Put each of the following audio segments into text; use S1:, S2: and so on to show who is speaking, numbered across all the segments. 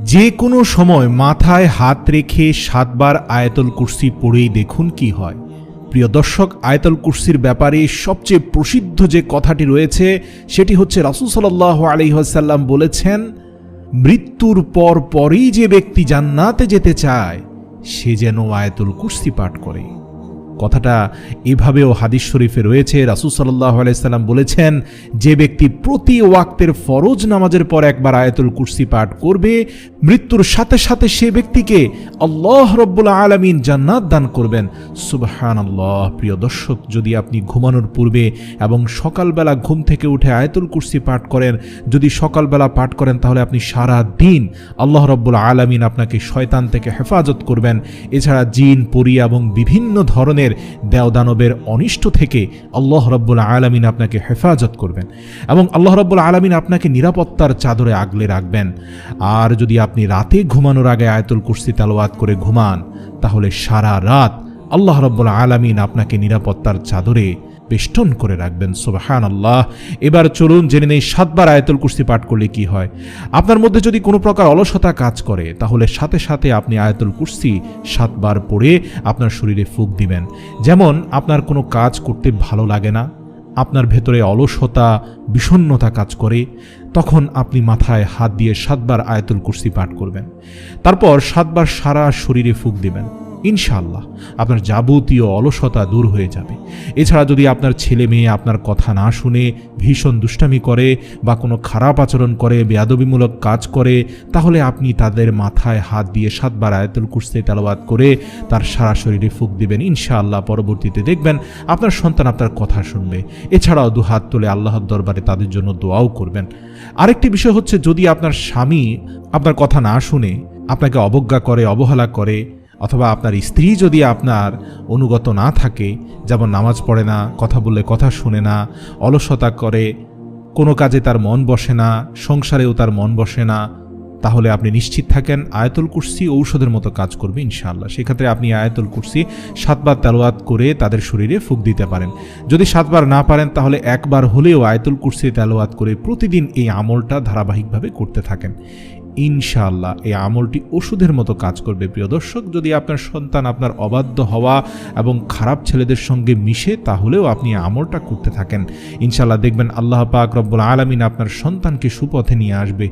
S1: যে কোনো সময় মাথায় হাত রেখে সাতবার আয়তল কুরসি পড়েই দেখুন কি হয়। প্রিয় দর্শক, আয়াতুল কুরসির ব্যাপারে সবচেয়ে প্রসিদ্ধ যে কথাটি রয়েছে, সেটি হচ্ছে রাসুল সাল্লাহ আলহিহাসাল্লাম বলেছেন, মৃত্যুর পর পরেই যে ব্যক্তি জান্নাতে যেতে চায়, সে যেন আয়াতুল কুরসি পাঠ করে। কথাটা এভাবেও হাদিস শরীফে রয়েছে। রাসুল সাল্লাহ আলাইসাল্লাম বলেছেন, যে ব্যক্তি প্রতি ওয়াক্তের ফরজ নামাজের পর একবার আয়াতুল কুরসি পাঠ করবে, মৃত্যুর সাথে সাথে সে ব্যক্তিকে আল্লাহ রব্বুল আলমিন জান্নাত দান করবেন। সুবহান আল্লাহ প্রিয় দর্শক, যদি আপনি ঘুমানোর পূর্বে এবং সকালবেলা ঘুম থেকে উঠে আয়াতুল কুরসি পাঠ করেন, যদি সকালবেলা পাঠ করেন, তাহলে আপনি সারা দিন আল্লাহ রব্বুল আলমিন আপনাকে শয়তান থেকে হেফাজত করবেন। এছাড়া জিন পরি এবং বিভিন্ন ধরনের দেওদানবের অনিষ্ট থেকে আল্লাহ রব্বুল আলমিন আপনাকে হেফাজত করবেন এবং আল্লাহ রব্বুল আলমিন আপনাকে নিরাপত্তার চাদরে আগলে রাখবেন। আর যদি আপনি রাতে ঘুমানোর আগে আয়তুল কুর্সি তালোয়াত করে ঘুমান, তাহলে সারা রাত আল্লাহ রব্বুল আলমিন আপনাকে নিরাপত্তার চাদরে বেষ্টন করে রাখবেন সুবাহান আল্লাহ এবার চলুন জেনে নেই সাতবার আয়াতুল কুরসি পাঠ করলে কি হয়। আপনার মধ্যে যদি কোনো প্রকার অলসতা কাজ করে, তাহলে সাথে সাথে আপনি আয়াতুল কুরসি সাতবার পড়ে আপনার শরীরে ফুক দিবেন। যেমন, আপনার কোনো কাজ করতে ভালো লাগে না, আপনার ভেতরে অলসতা বিষণ্নতা কাজ করে, তখন আপনি মাথায় হাত দিয়ে সাতবার আয়াতুল কুরসি পাঠ করবেন। তারপর সাতবার সারা শরীরে ফুক দিবেন। ইনশাআল্লাহ আপনার যাবতীয় অলসতা দূর হয়ে যাবে। এছাড়া যদি আপনার ছেলে মেয়ে আপনার কথা না শুনে, ভীষণ দুষ্টামি করে বা কোনো খারাপ আচরণ করে, বেয়াদবিমূলক কাজ করে, তাহলে আপনি তাদের মাথায় হাত দিয়ে সাতবার আয়াতুল কুরসি তেলাবাদ করে তার সারা শরীরে ফুক দিবেন। ইনশাআল্লাহ পরবর্তীতে দেখবেন আপনার সন্তান আপনার কথা শুনবে। এছাড়াও দু হাত তুলে আল্লাহর দরবারে তাদের জন্য দোয়াও করবেন। আরেকটি বিষয় হচ্ছে যদি আপনার স্বামী আপনার কথা না শুনে, আপনাকে অবজ্ঞা করে, অবহেলা করে অথবা আপনার স্ত্রী যদি আপনার অনুগত না থাকে, যেমন নামাজ পড়ে না, কথা বললে কথা শুনে না, অলসতা করে, কোনো কাজে তার মন বসে না, সংসারেও তার মন বসে না, তাহলে আপনি নিশ্চিত থাকেন আয়াতুল কুরসি ঔষধের মতো কাজ করবে ইনশাআল্লাহ। সেক্ষেত্রে আপনি আয়াতুল কুরসি সাতবার তেলোয়াত করে তাদের শরীরে ফুক দিতে পারেন। যদি সাতবার না পারেন, তাহলে একবার হলেও আয়াতুল কুরসি তেলোয়াত করে প্রতিদিন এই আমলটা ধারাবাহিকভাবে করতে থাকেন। ইনশাআল্লাহ এই আমলটি ওষুধের মতো কাজ করবে, প্রিয় দর্শক। যদি আপনার সন্তান আপনার অবাধ্য হওয়া এবং খারাপ ছেলেদের সঙ্গে মিশে, তাহলেও আপনি আমলটা করতে থাকেন। ইনশাআল্লাহ দেখবেন আল্লাহ পাক রব্বুল আলমিন আপনার সন্তানকে সুপথে নিয়ে আসবে।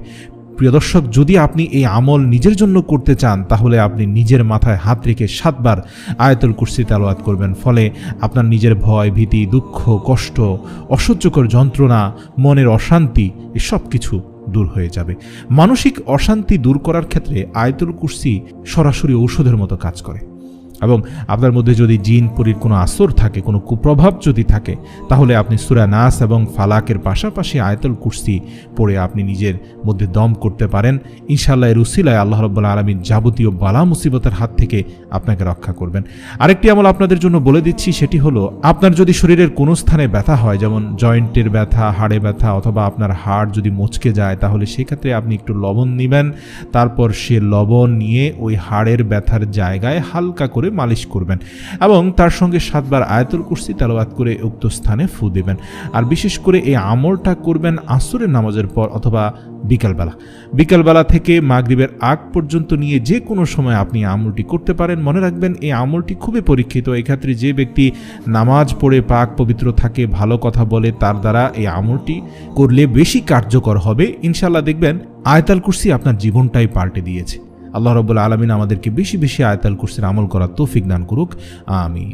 S1: প্রিয় দর্শক, যদি আপনি এই আমল নিজের জন্য করতে চান, তাহলে আপনি নিজের মাথায় হাত রেখে সাতবার আয়াতুল কুরসি তালোয়াত করবেন। ফলে আপনার নিজের ভয়, ভীতি, দুঃখ, কষ্ট, অসহ্যকর যন্ত্রণা, মনের অশান্তি, এসব কিছু দূর হয়ে যাবে। মানসিক অশান্তি দূর করার ক্ষেত্রে আয়তুল কুর্সি সরাসরি ঔষধের মতো কাজ করে। এবং আপনার মধ্যে যদি জিন পরির কোনো আসর থাকে, কোনো কুপ্রভাব যদি থাকে, তাহলে আপনি সুরা নাস এবং ফালাকের পাশাপাশি আয়তল কুরসি পড়ে আপনি নিজের মধ্যে দম করতে পারেন। ইনশাল্লাহ এর উসিলায় আল্লাহ রব্বুল্লা আলমীর যাবতীয় বালা মুসিবতের হাত থেকে আপনাকে রক্ষা করবেন। আরেকটি আমল আপনাদের জন্য বলে দিচ্ছি, সেটি হলো, আপনার যদি শরীরের কোনো স্থানে ব্যথা হয়, যেমন জয়েন্টের ব্যথা, হাড়ে ব্যথা, অথবা আপনার হাড় যদি মচকে যায়, তাহলে সেক্ষেত্রে আপনি একটু লবণ নেবেন। তারপর সে লবণ নিয়ে ওই হাড়ের ব্যথার জায়গায় হালকা করে মালিশ করবেন এবং তার সঙ্গে সাতবার আয়াতুল কুরসি তেলাওয়াত করে উক্ত স্থানে ফু দেবেন। আর বিশেষ করে এই আমলটা করবেন আসরের নামাজের পর অথবা বিকালবেলা। বিকালবেলা থেকে মাগরিবের আগ পর্যন্ত নিয়ে যে কোনো সময় আপনি আমলটি করতে পারেন। মনে রাখবেন এই আমলটি খুবই পরীক্ষিত। এক্ষেত্রে যে ব্যক্তি নামাজ পড়ে পাক পবিত্র থাকে, ভালো কথা বলে, তার দ্বারা এই আমলটি করলে বেশি কার্যকর হবে। ইনশাল্লাহ দেখবেন আয়তাল কুরসি আপনার জীবনটাই পাল্টে দিয়েছে। আল্লাহ রবুল্লা আলমিন আমাদেরকে বেশি বেশি আয়তাল কুরসির আমল করার তৌফিক দান করুক। আমি